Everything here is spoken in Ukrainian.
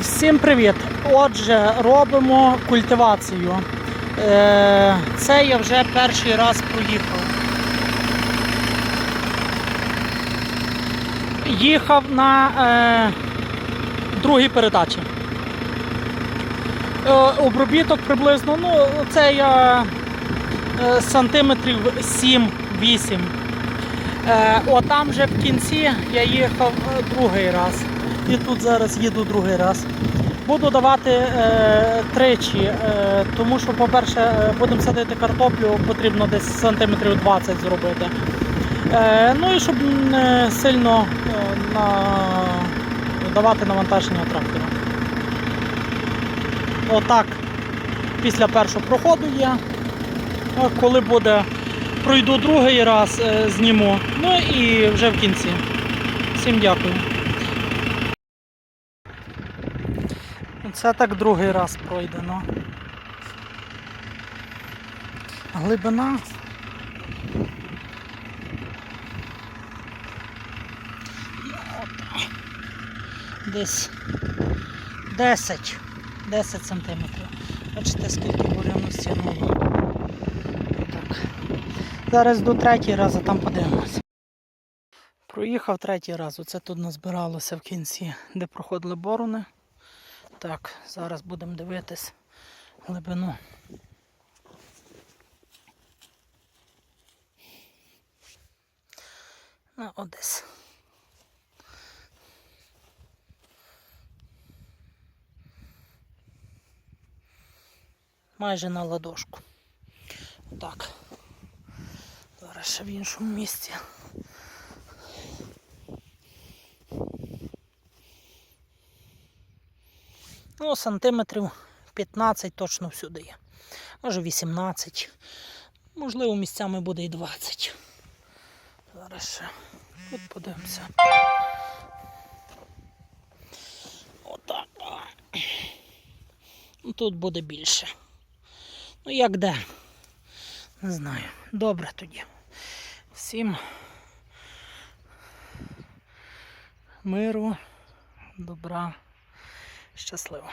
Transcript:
Всім привіт! Отже, робимо культивацію. Е, Це я вже перший раз проїхав. Їхав на е, другій передачі. Е, обробіток приблизно, ну, це я сантиметрів 7-8. Е, отам вже в кінці я їхав другий раз. І тут зараз їду другий раз. Буду давати е, тричі, е, тому що, по-перше, е, будемо садити картоплю, потрібно десь сантиметрів 20 зробити. Е, ну і щоб не сильно е, на... давати навантаження трактора. Отак після першого проходу є. Коли буде, пройду другий раз, е, зніму. Ну і вже в кінці. Всім дякую. Це так другий раз пройдено. Глибина. Десь 10, 10 сантиметрів. Бачите, скільки буряну стягнуло. Так. Зараз до третій раз, а там подивимося. Проїхав третій раз. Оце тут назбиралося в кінці, де проходили борони. Так, зараз будемо дивитись глибину. На Одес. Майже на ладошку. Так. Зараз ще в іншому місці. Ну, сантиметрів 15 точно всюди є. Може 18. Можливо, місцями буде і 20. Зараз ще тут подивимося. Отак. Тут буде більше. Ну як де? Не знаю. Добре тоді. Всім миру, добра. It's just little.